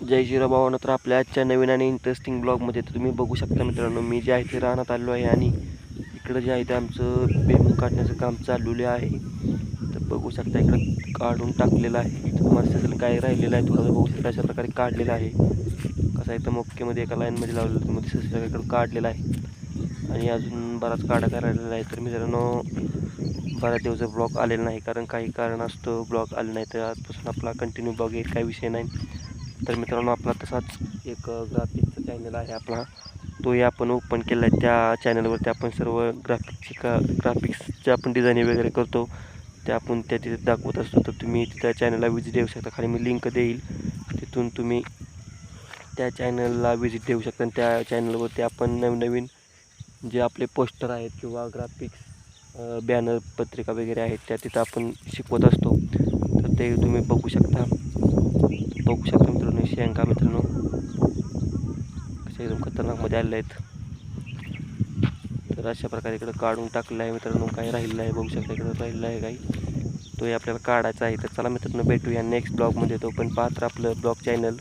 जय शिवराभावानं तर आपल्या आजच्या नवीन आणि इंटरेस्टिंग ब्लॉगमध्ये तर तुम्ही बघू शकता मित्रांनो मी जे आहे ते राहण्यात आलो आहे आणि इकडं जे आहे ते आमचं बेमून काढण्याचं काम चाललेलं आहे. तर बघू शकता इकडं काढून टाकलेलं आहे. तर मस्त काय राहिलेलं आहे थोडंसं बघू शकता अशा प्रकारे काढलेलं आहे. कसं आहे तर मोक्केमध्ये एका लाईनमध्ये लावलेलं तुम्ही मध्ये काढलेलं आहे. आणि अजून बराच काढा करायला आहे. तर मित्रांनो बऱ्याच दिवस ब्लॉग आलेला नाही कारण काही कारण असतं ब्लॉग आले नाही तर आजपासून आपला कंटिन्यू ब्लॉग येईल काही विषय नाही. तर मित्रांनो आपला तसाच एक ग्राफिकचा चॅनल आहे आपला. तोही आपण ओपन केला आहे त्या चॅनलवरती आपण सर्व ग्राफिक्सची का ग्राफिक्सच्या आपण डिझाईनिंग वगैरे करतो. ते आपण त्या तिथे दाखवत असतो. तर तुम्ही त्या चॅनलला विजिट देऊ शकता. खाली मी लिंक देईल. तिथून तुम्ही त्या चॅनलला विजिट देऊ शकता. आणि त्या चॅनलवरती आपण नवीन नवीन जे आपले पोस्टर आहेत किंवा ग्राफिक्स बॅनर पत्रिका वगैरे आहेत त्या तिथं आपण शिकवत असतो. तर ते तुम्ही बघू शकता. बघू शकता. शेंगा मित्रांनो. कसे एकदम खतरनाकमध्ये आलेले आहेत. तर अशा प्रकारे इकडं काढून टाकलेलं आहे मित्रांनो. काही राहिलेलं आहे बघू शकता इकडं राहिलेलं आहे काही. तोही आपल्याला काढायचा आहे. तर चला मित्रांनो भेटूया नेक्स्ट ब्लॉगमध्ये तो पण पात्र आपलं ब्लॉग चॅनल